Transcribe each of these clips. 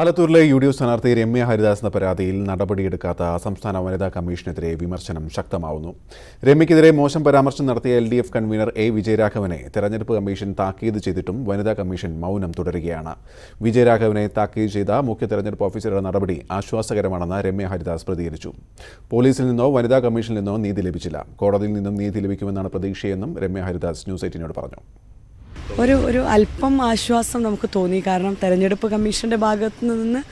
ആലത്തൂരിലെ U D F സ്ഥാനാർത്ഥി രമ്യ ഹരിദാസ് എന്ന പരാതിയിൽ നടപടിയെടുക്കാത്ത സംസ്ഥാന വനിതാ കമ്മീഷനെതിരെ വിമർശനം ശക്തമാവുന്നു. രമ്യക്കെതിരെ മോശം പരാമർശം നടത്തിയ L D F convenor A വിജയരാഘവനെ തെരഞ്ഞെടുപ്പ് കമ്മീഷൻ താക്കീത് ചെയ്തിട്ടും വനിതാ കമ്മീഷൻ മൗനം തുടരുകയാണ്. വിജയരാഘവനെ താക്കീത് ചെയ്ത മുഖ്യ തെരഞ്ഞെടുപ്പ് ഓഫീസറുടെ നടപടി ആശ്വാസകരമാണെന്ന് രമ്യ ഹരിദാസ് പ്രതികരിച്ചു. പോലീസിൽ നിന്നോ വനിതാ കമ്മീഷനിൽ നിന്നോ നീതി ലഭിച്ചില്ല. കോടതിയിൽ നിന്നും നീതി ലഭിക്കുമെന്നാണ് പ്രതീക്ഷയെന്നും രമ്യ ഹരിദാസ് ന്യൂസ് എയ്റ്റിനോട് പറഞ്ഞു. ഒരു ഒരു അല്പം ആശ്വാസം നമുക്ക് തോന്നി. കാരണം തെരഞ്ഞെടുപ്പ് കമ്മീഷന്റെ ഭാഗത്ത് നിന്ന്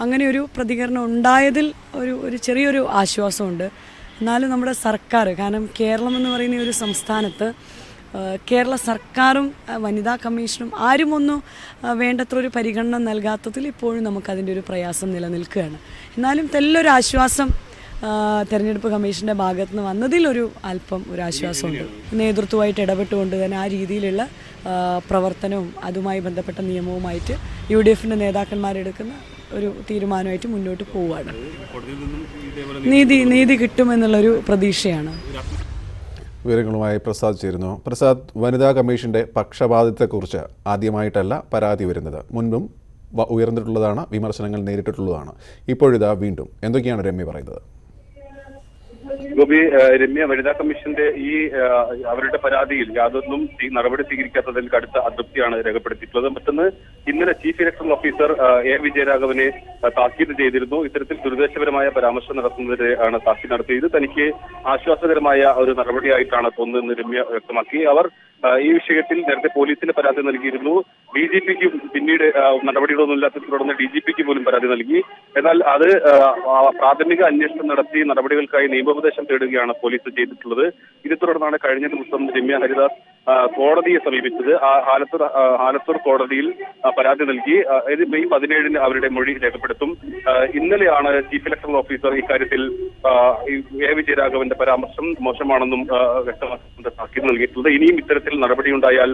അങ്ങനെ ഒരു പ്രതികരണം ഉണ്ടായതിൽ ഒരു ഒരു ചെറിയൊരു ആശ്വാസമുണ്ട്. എന്നാലും നമ്മുടെ സർക്കാർ കാരണം കേരളം എന്ന് പറയുന്ന ഒരു സംസ്ഥാനത്ത് കേരള സർക്കാരും വനിതാ കമ്മീഷനും ആരും ഒന്നും വേണ്ടത്ര ഒരു പരിഗണന നൽകാത്തതിൽ ഇപ്പോഴും നമുക്കതിന്റെ ഒരു പ്രയാസം നിലനിൽക്കുകയാണ്. എന്നാലും തെല്ലൊരു ആശ്വാസം തെരഞ്ഞെടുപ്പ് കമ്മീഷന്റെ ഭാഗത്ത് നിന്ന് വന്നതിൽ ഒരു അല്പം ഒരു ആശ്വാസമുണ്ട്. നേതൃത്വമായിട്ട് ഇടപെട്ടുകൊണ്ട് തന്നെ ആ രീതിയിലുള്ള പ്രവർത്തനവും അതുമായി ബന്ധപ്പെട്ട നിയമവുമായിട്ട് യു ഡി എഫിന്റെ നേതാക്കന്മാരെടുക്കുന്ന ഒരു തീരുമാനമായിട്ട് മുന്നോട്ട് പോവുകയാണ് നീതി നീതി കിട്ടുമെന്നുള്ളൊരു പ്രതീക്ഷയാണ്. വിവരങ്ങളുമായി പ്രസാദ് ചേരുന്നു. പ്രസാദ് വനിതാ കമ്മീഷന്റെ പക്ഷപാതിത്വത്തെക്കുറിച്ച് ആദ്യമായിട്ടല്ല പരാതി വരുന്നത്. മുൻപും ഉയർന്നിട്ടുള്ളതാണ് വിമർശനങ്ങൾ നേരിട്ടിട്ടുള്ളതാണ്. ഇപ്പോഴിതാ വീണ്ടും. എന്തൊക്കെയാണ് രമ്യ പറയുന്നത്? ഗോപി രമ്യ വനിതാ കമ്മീഷന്റെ ഈ അവരുടെ പരാതിയിൽ യാതൊന്നും നടപടി സ്വീകരിക്കാത്തതിൽ കടുത്ത അതൃപ്തിയാണ് രേഖപ്പെടുത്തിയിട്ടുള്ളത്. മറ്റൊന്ന് ഇന്നലെ ചീഫ് ഇലക്ഷൻ ഓഫീസർ എ വിജയരാഘവനെ താക്കീത് ചെയ്തിരുന്നു. ഇത്തരത്തിൽ ദുരുദ്ദേശപരമായ പരാമർശം നടത്തുന്നതിന് ആണ് താക്കീത് നടത്തിയത്. തനിക്ക് ആശ്വാസകരമായ ഒരു നടപടിയായിട്ടാണ് തോന്നുന്നത് രമ്യ വ്യക്തമാക്കി. അവർ ഈ വിഷയത്തിൽ നേരത്തെ പോലീസിന് പരാതി നൽകിയിരുന്നു. ഡി ജി പിക്ക് പിന്നീട് ഏഹ് നടപടികളൊന്നും ഇല്ലാത്തതിനെ തുടർന്ന് ഡി ജി പിക്ക് പോലും പരാതി നൽകി. എന്നാൽ അത് പ്രാഥമിക അന്വേഷണം നടത്തി നടപടികൾക്കായി നിയമോപദേശം തേടുകയാണ് പോലീസ് ചെയ്തിട്ടുള്ളത്. ഇതേ തുടർന്നാണ് കഴിഞ്ഞ ദിവസം രമ്യ ഹരിദാസ് കോടതിയെ സമീപിച്ചത് ആലത്തൂർ ആലത്തൂർ കോടതിയിൽ പരാതി നൽകി. ഇത് മെയ് പതിനേഴിന് അവരുടെ മൊഴി രേഖപ്പെടുത്തും. ഇന്നലെയാണ് ചീഫ് ഇലക്ടറൽ ഓഫീസർ ഇക്കാര്യത്തിൽ എ വിജയരാഘവന്റെ പരാമർശം മോശമാണെന്നും വ്യക്തമാക്കുന്ന താക്കീത് നൽകിയിട്ടുള്ളത് ഇനിയും ഇത്തരത്തിൽ നടപടിയുണ്ടായാൽ ഉണ്ടായാൽ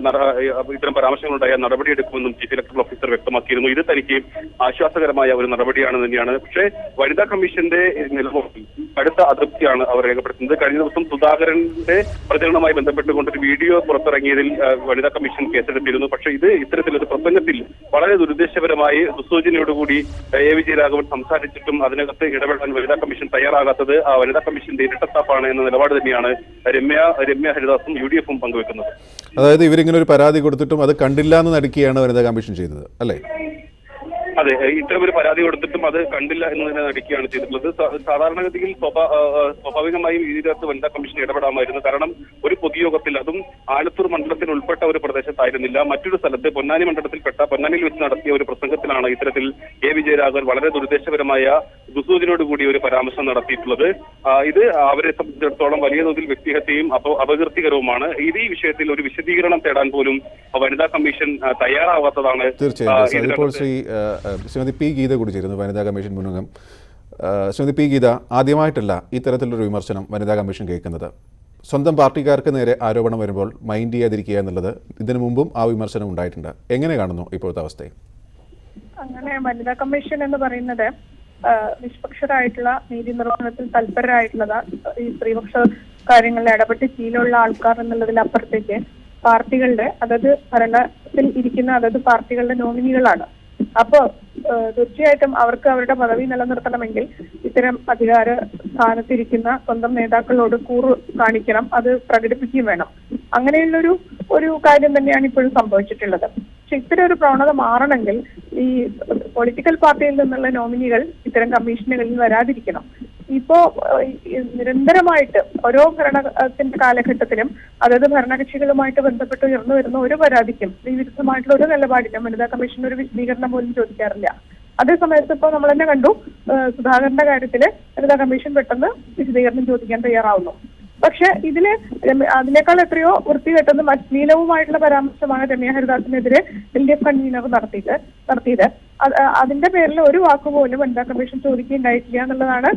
ഇത്തരം ആ, ഇത്തരം പരാമർശങ്ങളുണ്ടായാൽ നടപടിയെടുക്കുമെന്നും ചീഫ് ഇലക്ടറൽ ഓഫീസർ വ്യക്തമാക്കിയിരുന്നു. ഇത് തനിക്ക് ആശ്വാസകരമായ ഒരു നടപടിയാണ് തന്നെയാണ്. പക്ഷേ വനിതാ കമ്മീഷന്റെ നിലപാടിൽ കടുത്ത അതൃപ്തിയാണ് അവർ രേഖപ്പെടുത്തുന്നത്. കഴിഞ്ഞ ദിവസം സുധാകരന്റെ പ്രചരണവുമായി ബന്ധപ്പെട്ടുകൊണ്ട് വീഡിയോ പുറത്തിറങ്ങിയതിൽ വനിതാ കമ്മീഷൻ കേസെടുത്തിരുന്നു. പക്ഷേ ഇത് ഇത്തരത്തിലൊരു പ്രസംഗത്തിൽ വളരെ ദുരുദ്ദേശപരമായി ദുസൂചനയോടുകൂടി എ വിജയരാഘവൻ സംസാരിച്ചിട്ടും അതിനകത്ത് ഇടപെടാൻ വനിതാ കമ്മീഷൻ തയ്യാറാകാത്തത് ആ വനിതാ കമ്മീഷന്റെ ഇരട്ടത്താപ്പാണ് എന്ന നിലപാട് തന്നെയാണ് രമ്യ രമ്യ ഹരിദാസും യു ഡി എഫും പങ്കുവെക്കുന്നത്. അതായത് ഇവരിങ്ങനെ ഒരു പരാതി കൊടുത്തിട്ടും അത് കണ്ടില്ല എന്ന് നടിക്കുകയാണ് വനിതാ കമ്മീഷൻ ചെയ്തത് അല്ലേ? അതെ ഇത്തരം ഒരു പരാതി കൊടുത്തിട്ടും അത് കണ്ടില്ല എന്ന് തന്നെ നടിക്കുകയാണ് ചെയ്തിട്ടുള്ളത് സാധാരണഗതിയിൽ സ്വാഭാവികമായും ഇതിനകത്ത് വനിതാ കമ്മീഷൻ ഇടപെടാമായിരുന്നു. കാരണം ഒരു പൊതുയോഗത്തിൽ അതും ആലത്തൂർ മണ്ഡലത്തിൽ ഉൾപ്പെട്ട ഒരു പ്രദേശത്തായിരുന്നില്ല. മറ്റൊരു സ്ഥലത്ത് പൊന്നാനി മണ്ഡലത്തിൽപ്പെട്ട പൊന്നാനിയിൽ വെച്ച് നടത്തിയ ഒരു പ്രസംഗത്തിലാണ് ഇത്തരത്തിൽ എ വിജയരാഘവൻ വളരെ ദുരുദ്ദേശപരമായ ദുസൂചനയോടുകൂടി ഒരു പരാമർശം നടത്തിയിട്ടുള്ളത്. ഇത് അവരെ സംബന്ധിച്ചിടത്തോളം വലിയ തോതിൽ വ്യക്തിഹത്യയും അപ അപകീർത്തികരവുമാണ്. ഇത് ഈ വിഷയത്തിൽ ഒരു വിശദീകരണം തേടാൻ പോലും വനിതാ കമ്മീഷൻ തയ്യാറാവാത്തതാണ്. തീർച്ചയായും ഇപ്പോൾ ശ്രീ ശ്രീമതി പി ഗീത കൂടി ചേരുന്നു വനിതാ കമ്മീഷൻ മുന്നംഗം. ശ്രീമതി പി ഗീത ആദ്യമായിട്ടല്ല ഇത്തരത്തിലൊരു വിമർശനം വനിതാ കമ്മീഷൻ കേൾക്കുന്നത്. സ്വന്തം പാർട്ടിക്കാർക്ക് നേരെ ആരോപണം വരുമ്പോൾ മൈൻഡ് ചെയ്യാതിരിക്കുക എന്നുള്ളത് ഇതിനു മുമ്പും ആ വിമർശനം ഉണ്ടായിട്ടുണ്ട്. എങ്ങനെ കാണുന്നു ഇപ്പോഴത്തെ അവസ്ഥയെ അങ്ങനെ വനിതാ കമ്മീഷൻ എന്ന് പറയുന്നത് നിഷ്പക്ഷരായിട്ടുള്ള നീതി നിർവഹണത്തിൽ തൽപരരായിട്ടുള്ളത്. ഈ സ്ത്രീപക്ഷ കാര്യങ്ങളിൽ ഇടപെട്ട് ശീലമുള്ള ആൾക്കാർ എന്നുള്ളതിലപ്പുറത്തേക്ക് പാർട്ടികളുടെ അതായത് ഭരണത്തിൽ ഇരിക്കുന്ന അതായത് പാർട്ടികളുടെ നോമിനികളാണ്. അപ്പോ ആ, തീർച്ചയായിട്ടും അവർക്ക് അവരുടെ പദവി നിലനിർത്തണമെങ്കിൽ ഇത്തരം അധികാര സ്ഥാനത്തിരിക്കുന്ന സ്വന്തം നേതാക്കളോട് കൂറ് കാണിക്കണം അത് പ്രകടിപ്പിക്കുകയും വേണം. അങ്ങനെയുള്ളൊരു ഒരു കാര്യം തന്നെയാണ് ഇപ്പോഴും സംഭവിച്ചിട്ടുള്ളത്. പക്ഷെ ഇത്തരം ഒരു പ്രവണത മാറണമെങ്കിൽ ഈ പൊളിറ്റിക്കൽ പാർട്ടിയിൽ നിന്നുള്ള നോമിനികൾ ഇത്തരം കമ്മീഷനുകളിൽ വരാതിരിക്കണം. ഇപ്പോ നിരന്തരമായിട്ട് ഓരോ ഭരണത്തിന്റെ കാലഘട്ടത്തിലും അതായത് ഭരണകക്ഷികളുമായിട്ട് ബന്ധപ്പെട്ട് ഉയർന്നു വരുന്ന ഒരു പരാതിക്കും ഈ വിരുദ്ധമായിട്ടുള്ള ഒരു നിലപാടിനും വനിതാ കമ്മീഷൻ ഒരു വിശദീകരണം പോലും ചോദിക്കാറില്ല. അതേ ഇപ്പോൾ നമ്മൾ തന്നെ കണ്ടു സുധാകരന്റെ കാര്യത്തിൽ വനിതാ കമ്മീഷൻ പെട്ടെന്ന് വിശദീകരണം ചോദിക്കാൻ തയ്യാറാവുന്നു. പക്ഷെ ഇതിൽ അതിനേക്കാൾ എത്രയോ വൃത്തികെട്ടതും അശ്ലീലവുമായിട്ടുള്ള പരാമർശമാണ് രമ്യ ഹരിദാസിനെതിരെ എൽ ഡി എഫ് കൺവീനർ നടത്തിയത് നടത്തിയത്. അതിന്റെ പേരിൽ ഒരു വാക്കുപോലും വനിതാ കമ്മീഷൻ ചോദിക്കുകയുണ്ടായിട്ടില്ല എന്നുള്ളതാണ്.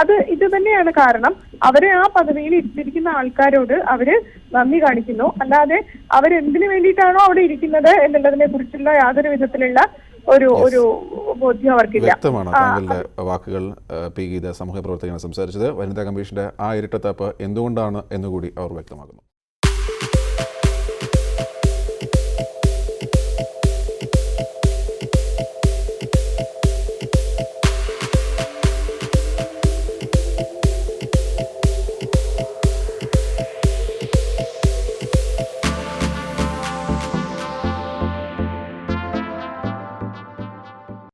അത് ഇത് തന്നെയാണ് കാരണം. അവരെ ആ പദവിയിൽ ഇട്ടിരിക്കുന്ന ആൾക്കാരോട് അവർ നന്ദി കാണിക്കുന്നു. അല്ലാതെ അവരെന്തിനു വേണ്ടിയിട്ടാണോ അവിടെ ഇരിക്കുന്നത് എന്നുള്ളതിനെ കുറിച്ചുള്ള യാതൊരു വിധത്തിലുള്ള ഒരു ഒരു ബോധ്യം അവർക്കില്ല. വ്യക്തമാണ് താങ്കളുടെ വാക്കുകൾ പി. ഗീത സമൂഹ പ്രവർത്തകനെ സംസാരിച്ചത്. വനിതാ കമ്മീഷന്റെ ആ ഇരട്ടത്താപ്പ് എന്തുകൊണ്ടാണ് എന്നുകൂടി അവർ വ്യക്തമാക്കുന്നു.